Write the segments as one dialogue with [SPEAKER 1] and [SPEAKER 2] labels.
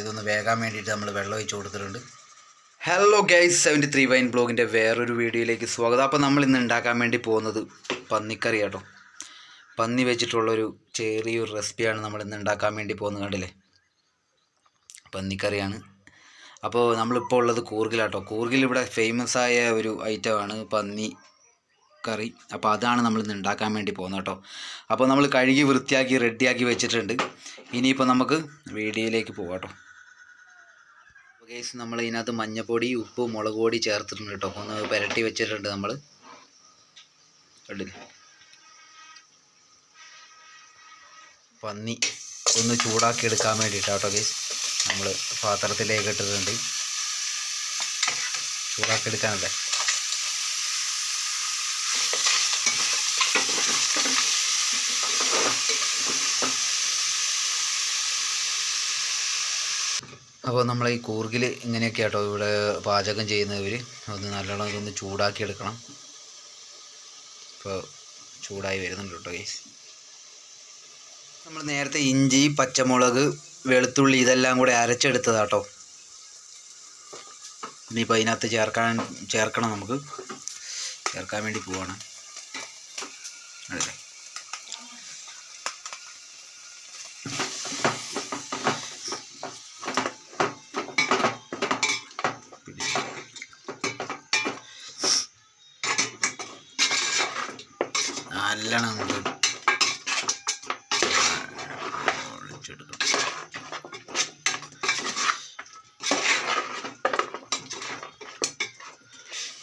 [SPEAKER 1] ഇതൊന്ന് വേകാൻ വേണ്ടിയിട്ട് നമ്മൾ വെള്ളം ഒഴിച്ച് കൊടുത്തിട്ടുണ്ട്. Hello guys seventy three wine ബ്ലോഗിന്റെ വേറൊരു വീഡിയോയിലേക്ക് സ്വാഗതം. അപ്പോൾ നമ്മൾ ഇന്ന് ഉണ്ടാക്കാൻ വേണ്ടി പോകുന്നത് പന്നിക്കറി കേട്ടോ പന്നി വെച്ചിട്ടുള്ളൊരു ചെറിയൊരു റെസിപ്പിയാണ് നമ്മൾ ഇന്ന് ഉണ്ടാക്കാൻ വേണ്ടി പോകുന്നത് കണ്ടില്ലേ? പന്നിക്കറിയാണ്. അപ്പോൾ നമ്മളിപ്പോൾ ഉള്ളത് കൂർഗിലാട്ടോ. കൂർഗിൽ ഇവിടെ ഫേമസ് ആയ ഒരു ഐറ്റമാണ് പന്നി കറി. അപ്പോൾ അതാണ് നമ്മൾ ഇന്ന് ഉണ്ടാക്കാൻ വേണ്ടി പോകുന്നത് കേട്ടോ. അപ്പോൾ നമ്മൾ കഴുകി വൃത്തിയാക്കി റെഡിയാക്കി വെച്ചിട്ടുണ്ട്. ഇനിയിപ്പോൾ നമുക്ക് വീഡിയോയിലേക്ക് പോകാം കേട്ടോ. കേസ് നമ്മൾ ഇതിനകത്ത് മഞ്ഞപ്പൊടി ഉപ്പ് മുളക് പൊടി ചേർത്തിട്ടുണ്ട് കേട്ടോ. ഒന്ന് പുരട്ടി വെച്ചിട്ടുണ്ട് നമ്മൾ. കണ്ടില്ലേ? പന്നി ഒന്ന് ചൂടാക്കി എടുക്കാൻ വേണ്ടിയിട്ടാണ് കേട്ടോ കേസ് നമ്മൾ പാത്രത്തിലേക്ക് ഇട്ടിട്ടുണ്ട്. ചൂടാക്കി എടുക്കാനല്ലേ? അപ്പോൾ നമ്മൾ ഈ കൂർഗിൽ ഇങ്ങനെയൊക്കെ കേട്ടോ ഇവിടെ പാചകം ചെയ്യുന്നവർ ഒന്ന് നല്ലോണം ഇതൊന്ന് ചൂടാക്കി എടുക്കണം ഇപ്പോൾ ചൂടായി വരുന്നുണ്ട് കേട്ടോ ഗൈസ് നമ്മൾ നേരത്തെ ഇഞ്ചി പച്ചമുളക് വെളുത്തുള്ളി ഇതെല്ലാം കൂടെ അരച്ചെടുത്തതാട്ടോ. ഇനിയിപ്പോൾ അതിനകത്ത് ചേർക്കാൻ ചേർക്കണം നമുക്ക്. ചേർക്കാൻ വേണ്ടി പോവാണ്. അതെ. നല്ലോണം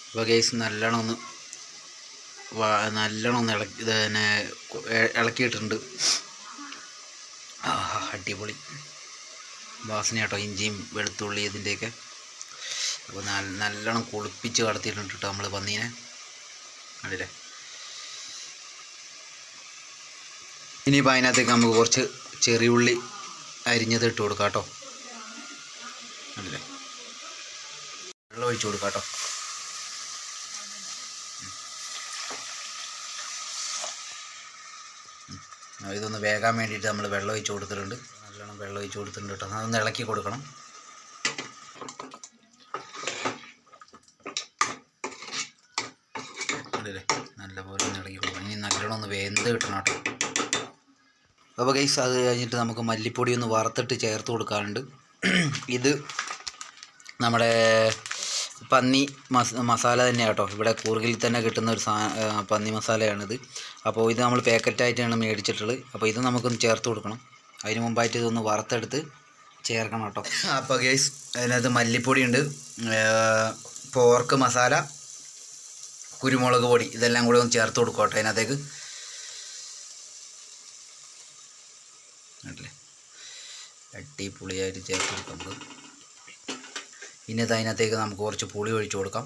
[SPEAKER 1] അപ്പോൾ ഗേസ് നല്ലോണം ഒന്ന് നല്ലോണം ഒന്ന് ഇളക്കി ഇത് തന്നെ ഇളക്കിയിട്ടുണ്ട്. അടിപൊളി. വാസന കേട്ടോ ഇഞ്ചിയും വെളുത്തുള്ളി ഇതിന്റെയൊക്കെ. അപ്പോൾ നല്ല നല്ലോണം കുളിപ്പിച്ച് കടത്തിയിട്ടുണ്ട് കേട്ടോ നമ്മൾ പന്നീനെ. കണ്ടില്ലേ? ഇനിയിപ്പോൾ അതിനകത്തേക്ക് നമുക്ക് കുറച്ച് ചെറിയ ഉള്ളി അരിഞ്ഞത് ഇട്ട് കൊടുക്കാം കേട്ടോ. അല്ലേ വെള്ളം ഒഴിച്ച് കൊടുക്കാം കേട്ടോ. ഇതൊന്ന് വേകാൻ വേണ്ടിയിട്ട് നമ്മൾ വെള്ളം ഒഴിച്ച് കൊടുത്തിട്ടുണ്ട്. നല്ലോണം വെള്ളം ഒഴിച്ച് കൊടുത്തിട്ടുണ്ട് കേട്ടോ. അതൊന്ന് ഇളക്കി കൊടുക്കണം. അല്ലേ നല്ലപോലെ ഒന്ന് ഇളക്കി കൊടുക്കണം. ഇനി നല്ലോണം ഒന്ന് വെന്ത് കിട്ടണം കേട്ടോ. അപ്പോൾ ഗൈസ് അത് കഴിഞ്ഞിട്ട് നമുക്ക് മല്ലിപ്പൊടി ഒന്ന് വറുത്തിട്ട് ചേർത്ത് കൊടുക്കാറുണ്ട്. ഇത് നമ്മുടെ പന്നി മസ മസാല തന്നെയാണ് കേട്ടോ. ഇവിടെ കൂർഗിൽ തന്നെ കിട്ടുന്ന ഒരു സാ പന്നി മസാലയാണിത്. അപ്പോൾ ഇത് നമ്മൾ പാക്കറ്റായിട്ടാണ് മേടിച്ചിട്ടുള്ളത്. അപ്പോൾ ഇത് നമുക്കൊന്ന് ചേർത്ത് കൊടുക്കണം. അതിന് മുമ്പായിട്ട് ഇതൊന്ന് വറുത്തെടുത്ത് ചേർക്കണം കേട്ടോ. അപ്പോൾ ഗൈസ് അതിനകത്ത് മല്ലിപ്പൊടി ഉണ്ട് പോർക്ക് മസാല കുരുമുളക് പൊടി ഇതെല്ലാം കൂടി ഒന്ന് ചേർത്ത് കൊടുക്കും കേട്ടോ അതിനകത്തേക്ക് കണ്ടില്ലേ അടിപൊളിയായിട്ട് ചേർത്ത് കൊടുക്കുന്നത് ഇനി ഇത് അതിനകത്തേക്ക് നമുക്ക് കുറച്ച് പുളി ഒഴിച്ചു കൊടുക്കാം.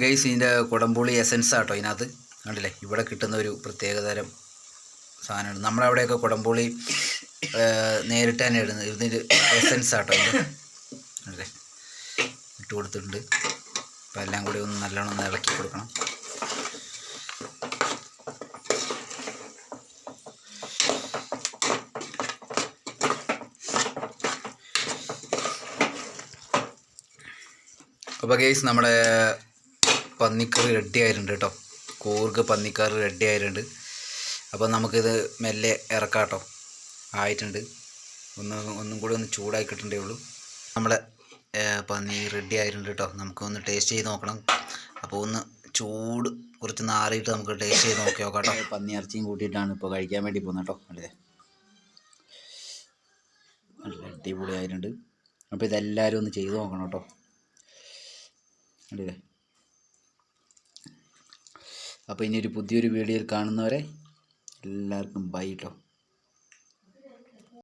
[SPEAKER 1] ഗൈസ് ഇതിന്റെ കുടംപുളി എസൻസ് ആട്ടോ ഇതിനകത്ത്. കണ്ടില്ലേ? ഇവിടെ കിട്ടുന്ന ഒരു പ്രത്യേകതരം സാധനമാണ്. നമ്മുടെ അവിടെയൊക്കെ കുടംപുളി നേരിട്ട് തന്നെ ഇടുന്നത്. ഇതിന്റെ എസൻസ് ആട്ടോ കണ്ടില്ലേ? ഇട്ട് കൊടുത്തിട്ടുണ്ട്. അപ്പോൾ എല്ലാം കൂടി ഒന്ന് നല്ലോണം ഒന്ന് ഇളക്കി കൊടുക്കണം. അപ്പോൾ കേസ് നമ്മുടെ പന്നിക്കറി റെഡി ആയിട്ടുണ്ട് കേട്ടോ. കൂർഗ് പന്നിക്കറി റെഡി ആയിട്ടുണ്ട്. അപ്പോൾ നമുക്കിത് മെല്ലെ ഇറക്കാം കേട്ടോ ആയിട്ടുണ്ട്. ഒന്ന് ഒന്നും കൂടി ഒന്ന് ചൂടായി കിട്ടണ്ടേ ഉള്ളൂ. നമ്മുടെ പന്നി റെഡി ആയിട്ടുണ്ട് കേട്ടോ. നമുക്കൊന്ന് ടേസ്റ്റ് ചെയ്ത് നോക്കണം. അപ്പോൾ ഒന്ന് ചൂട് കുറച്ച് നാറിയിട്ട് നമുക്ക് ടേസ്റ്റ് ചെയ്ത് നോക്കി നോക്കാം കേട്ടോ. പന്നി ഇറച്ചിയും കൂട്ടിയിട്ടാണ് ഇപ്പോൾ കഴിക്കാൻ വേണ്ടി പോകുന്നത് കേട്ടോ. അല്ലേ? നല്ല അടിപൊളിയായിട്ടുണ്ട്. അപ്പോൾ ഇതെല്ലാവരും ഒന്ന് ചെയ്ത് നോക്കണം കേട്ടോ. കണ്ടില്ലേ അപ്പോൾ ഇനി ഒരു പുതിയൊരു വീഡിയോയിൽ കാണുന്നവരെ എല്ലാവർക്കും ബൈ കേട്ടോ